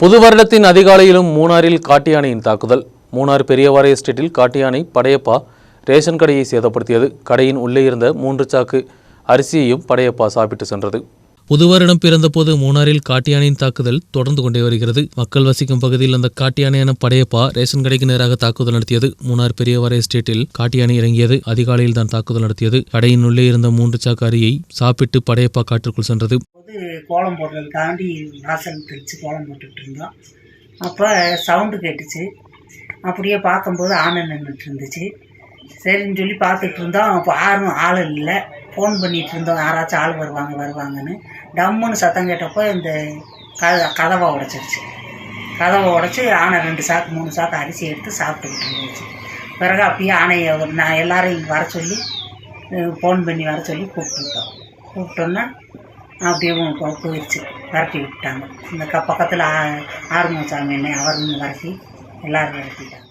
புது வருடத்தின் அதிகாலையிலும் மூணாரில் காட்டியானையின் தாக்குதல். மூணார் பெரியவாறை எஸ்டேட்டில் காட்டியானை படையப்பா ரேஷன் கடையை சேதப்படுத்தியது. கடையின் உள்ளே இருந்த மூன்று சாக்கு அரிசியையும் படையப்பா சாப்பிட்டு சென்றது. புது வருடம் பிறந்தபோது மூணாரில் காட்டியானையின் தாக்குதல் தொடர்ந்து கொண்டே வருகிறது. மக்கள் வசிக்கும் பகுதியில் அந்த காட்டியானையான படையப்பா ரேஷன் கடைக்கு நேராக தாக்குதல் நடத்தியது. மூணார் பெரியவரை எஸ்டேட்டில் காட்டியானை இறங்கியது. அதிகாலையில் தான் தாக்குதல் நடத்தியது. கடையின் உள்ளே இருந்த மூன்று சாக்கு அரியை சாப்பிட்டு படையப்பா காற்றுக்குள் சென்றது. கோலம் போடுறதுக்காண்டி வாசல் தெளித்து கோலம் போட்டுட்டு இருந்தோம் அப்போ சவுண்டு கேட்டுச்சு. அப்படியே பார்க்கும்போது ஆனை நின்றுட்டு இருந்துச்சு. சரின்னு சொல்லி பார்த்துட்டு இருந்தோம் அப்போ யாரும் ஆள் இல்லை. ஃபோன் பண்ணிட்டு இருந்தோம். யாராச்சும் ஆள் வருவாங்க வருவாங்கன்னு. டம்முன்னு சத்தம் கேட்டப்போ இந்த க கதவை உடச்சிருச்சு. கதவை உடச்சி ஆனை ரெண்டு சாக்கு மூணு சாக்கு அரிசி எடுத்து சாப்பிட்டுக்கிட்டு இருந்துச்சு. பிறகு அப்படியே ஆனையை நான் நான் இங்கே வர சொல்லி ஃபோன் பண்ணி வர சொல்லி கூப்பிட்டுட்டோம் கூப்பிட்டோன்னா அப்படியே போயிடுச்சு விரட்டி விட்டாங்க. இந்த க பக்கத்தில் ஆறுமுகசாமி என்ன அவரும் விரட்டி எல்லோரும் விரட்டிட்டாங்க.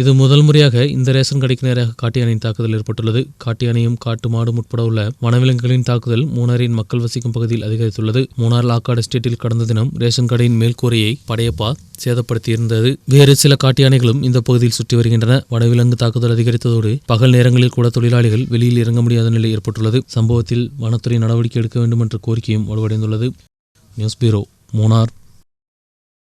இது முதல் முறையாக இந்த ரேஷன் கடைக்கு நேராக காட்டு யானையின் தாக்குதல் ஏற்பட்டுள்ளது. காட்டு யானையும் காட்டு மாடும் உட்பட உள்ள வனவிலங்குகளின் தாக்குதல் மூணாரின் மக்கள் வசிக்கும் பகுதியில் அதிகரித்துள்ளது. மூணார் லாக்காடு எஸ்டேட்டில் கடந்த தினம் ரேஷன் கடையின் மேல்கூரையை படையப்பா சேதப்படுத்தியிருந்தது. வேறு சில காட்டு யானைகளும் இந்த பகுதியில் சுற்றி வருகின்றன. வனவிலங்கு தாக்குதல் அதிகரித்ததோடு பகல் நேரங்களில் கூட தொழிலாளிகள் வெளியில் இறங்க முடியாத நிலை ஏற்பட்டுள்ளது. சம்பவத்தில் வனத்துறை நடவடிக்கை எடுக்க வேண்டும் என்ற கோரிக்கையும் வலுவடைந்துள்ளது. News bureau Munnar.